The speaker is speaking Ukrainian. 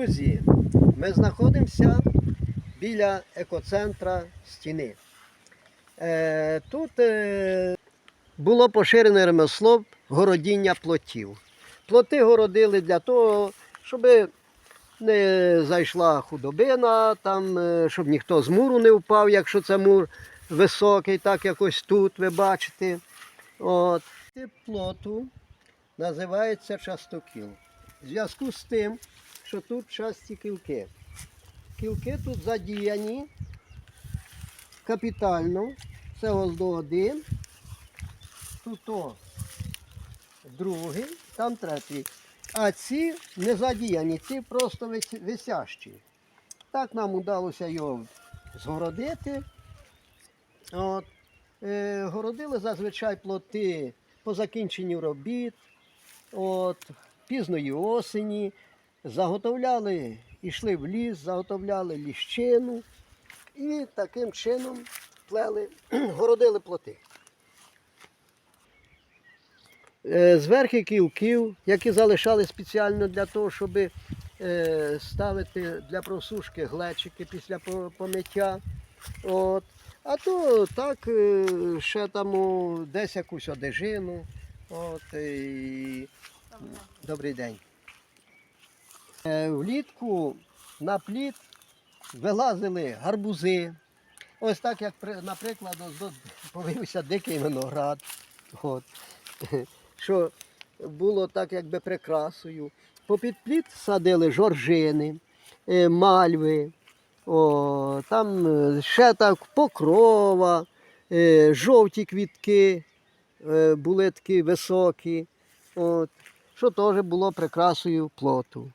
Друзі, ми знаходимося біля екоцентра стіни. Е, тут е, було поширене ремесло городіння плотів. Плоти городили для того, щоб не зайшла худобина, там, е, щоб ніхто з муру не впав, якщо це мур високий, так якось тут ви бачите. От. Плоту називається частокіл. В зв'язку з тим, що тут часті кілки. Кілки тут задіяні капітально. Це ось до один. Тут о, другий, там третій. А ці не задіяні, ці просто висящі. Так нам вдалося його згородити. От. Е, городили зазвичай плоти по закінченню робіт, от, пізної осені. Заготовляли, йшли в ліс, заготовляли ліщину і таким чином плели, городили плоти. Е, Зверхи кілків, які залишали спеціально для того, щоб е, ставити для просушки глечики після помиття. От. А то так, е, ще там десь якусь одежину. От, і... Добрий день. Е, Влітку на плід вилазили гарбузи. Ось так, як, наприклад, повився дикий виноград. От. Що було так, якби прикрасою. Попід плід садили жоржини, е, мальви, о, там е, ще так покрова, жовті квітки були такі високі, от, що теж було прикрасою плоту.